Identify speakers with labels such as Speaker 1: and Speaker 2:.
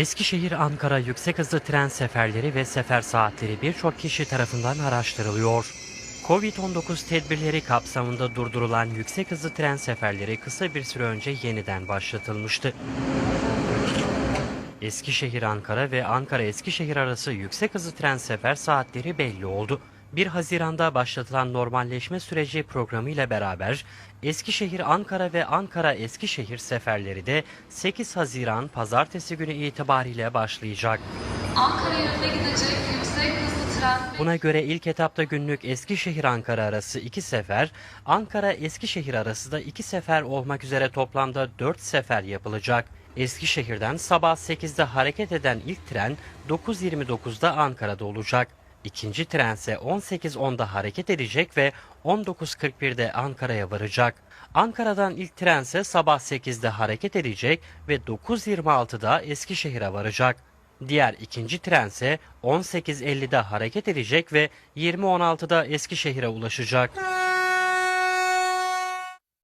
Speaker 1: Eskişehir-Ankara yüksek hızlı tren seferleri ve sefer saatleri birçok kişi tarafından araştırılıyor. Covid-19 tedbirleri kapsamında durdurulan yüksek hızlı tren seferleri kısa bir süre önce yeniden başlatılmıştı. Eskişehir-Ankara ve Ankara-Eskişehir arası yüksek hızlı tren sefer saatleri belli oldu. 1 Haziran'da başlatılan normalleşme süreci programı ile beraber Eskişehir-Ankara ve Ankara-Eskişehir seferleri de 8 Haziran pazartesi günü itibariyle başlayacak.
Speaker 2: Ankara yönüne gidecek yüksek hızlı tren
Speaker 1: Buna göre ilk etapta günlük Eskişehir-Ankara arası 2 sefer, Ankara-Eskişehir arası da 2 sefer olmak üzere toplamda 4 sefer yapılacak. Eskişehir'den sabah 8'de hareket eden ilk tren 9.29'da Ankara'da olacak. İkinci trense 18.10'da hareket edecek ve 19.41'de Ankara'ya varacak. Ankara'dan ilk trense sabah 8'de hareket edecek ve 9.26'da Eskişehir'e varacak. Diğer ikinci trense 18.50'de hareket edecek ve 20.16'da Eskişehir'e ulaşacak.